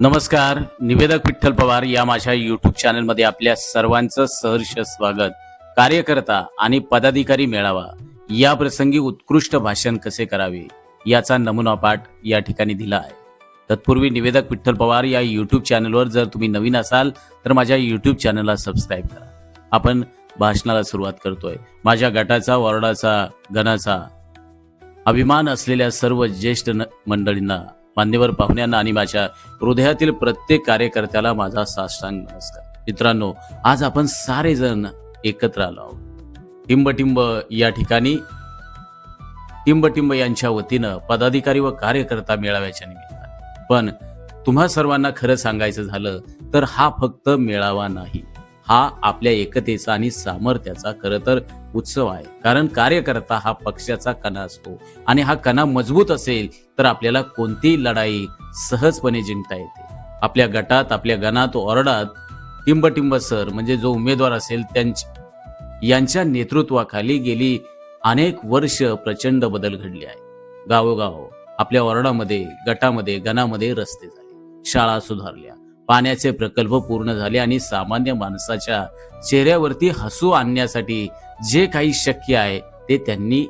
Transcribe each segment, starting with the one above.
नमस्कार निवेदक विठ्ठल पवार या माझ्या युट्यूब चॅनलमध्ये आपल्या सर्वांचं सहर्ष स्वागत. कार्यकर्ता आणि पदाधिकारी मेळावा. या प्रसंगी उत्कृष्ट भाषण कसे करावे याचा नमुना पाठ या ठिकाणी दिला आहे. तत्पूर्वी निवेदक विठ्ठल पवार या यूट्यूब चॅनलवर जर तुम्ही नवीन असाल तर माझ्या यूट्यूब चॅनलला सबस्क्राईब करा. आपण भाषणाला सुरुवात करतोय. माझ्या गटाचा वॉर्डाचा गणाचा अभिमान असलेल्या सर्व ज्येष्ठ न- मंडळींना मान्यवर पाहुण्यांना आणि माझ्या हृदयातील प्रत्येक कार्यकर्त्याला माझा साष्टांग नमस्कार. मित्रांनो आज आपण सारेजण एकत्र आलो आहोत. टिंबटिंब या ठिकाणी टिंबटिंब यांच्या वतीनं पदाधिकारी व कार्यकर्ता मेळाव्याच्या निमित्ताने. पण तुम्हा सर्वांना खरं सांगायचं झालं तर हा फक्त मेळावा नाही. हा आपल्या एकतेचा आणि सामर्थ्याचा खरं तर उत्सव आहे. कारण कार्यकर्ता हा पक्षाचा कणा असतो आणि हा कणा मजबूत असेल तर आपल्याला कोणतीही लढाई सहजपणे जिंकता येते? आपल्या गटात आपल्या गणात ओरडात टिंबटिंब सर म्हणजे जो उमेदवार असेल त्यांच्या यांच्या नेतृत्वाखाली गेली अनेक वर्ष प्रचंड बदल घडले आहे गावोगाव आपल्या वॉर्डामध्ये गटामध्ये गणामध्ये रस्ते झाले. शाळा सुधारल्या. पाण्याचे प्रकल्प पूर्ण झाले आणि सामान्य माणसाच्या चेहऱ्यावरती हसू आणण्यासाठी जे काही शक्य आहे ते त्यांनी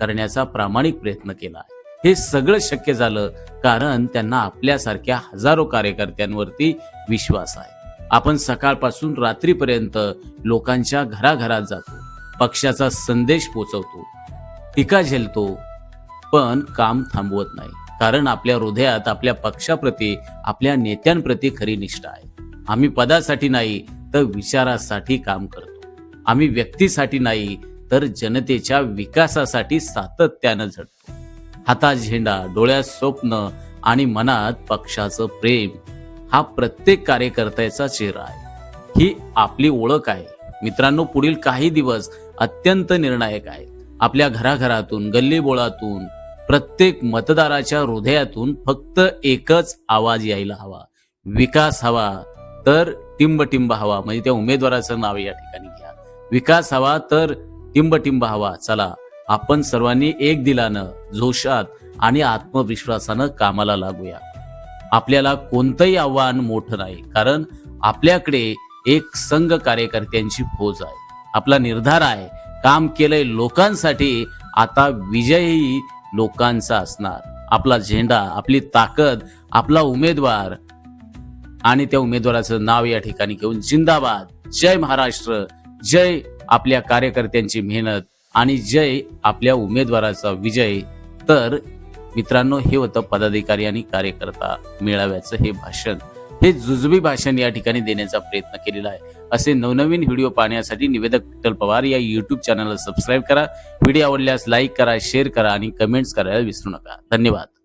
करण्याचा प्रामाणिक प्रयत्न केला आहे. हे सगळं शक्य झालं कारण त्यांना आपल्यासारख्या हजारो कार्यकर्त्यांवरती विश्वास आहे. आपण सकाळपासून रात्रीपर्यंत लोकांच्या घराघरात जातो पक्षाचा संदेश पोचवतो टीका झेलतो पण काम थांबवत नाही. कारण आपल्या हृदयात आपल्या पक्षाप्रती आपल्या नेत्यांप्रती खरी निष्ठा आहे. आम्ही पदासाठी नाही तर विचारासाठी काम करतो. आम्ही व्यक्तीसाठी नाही तर जनतेच्या विकासासाठी सातत्यानं झटतो हातात झेंडा डोळ्यात स्वप्न आणि मनात पक्षाचं प्रेम हा प्रत्येक कार्यकर्त्याचा चेहरा आहे. ही आपली ओळख आहे. मित्रांनो पुढील काही दिवस अत्यंत निर्णायक आहेत. आपल्या घराघरातून गल्लीबोळातून प्रत्येक मतदाराच्या हृदयातून फक्त एकच आवाज यायला हवा. विकास हवा तर टिंबटिंब हवा. म्हणजे त्या उमेदवाराचं नाव या ठिकाणी घ्या. विकास हवा तर टिंबटिंब हवा. चला आपण सर्वांनी एक दिलानं जोशात आणि आत्मविश्वासानं कामाला लागूया. आपल्याला कोणतंही आव्हान मोठं नाही कारण आपल्याकडे एक संघ कार्यकर्त्यांची फौज आहे. आपला निर्धार आहे काम केलंय लोकांसाठी आता विजयही लोकांचा असणार. आपला झेंडा आपली ताकद आपला उमेदवार. आणि त्या उमेदवाराचं नाव या ठिकाणी घेऊन जिंदाबाद. जय महाराष्ट्र. जय आपल्या कार्यकर्त्यांची मेहनत आणि जय आपल्या उमेदवाराचा विजय. तर मित्रांनो हे होतं पदाधिकारी आणि कार्यकर्ता मेळाव्याचं हे भाषण. हे जुजबी भाषण या ठिकाणी देण्याचा प्रयत्न केलेला आहे. असे नवनवीन व्हिडिओ पाहण्यासाठी निवेदक विठ्ठल पवार या युट्यूब चॅनलला सबस्क्राईब करा. व्हिडिओ आवडल्यास लाईक करा शेअर करा आणि कमेंट्स करायला विसरू नका. धन्यवाद.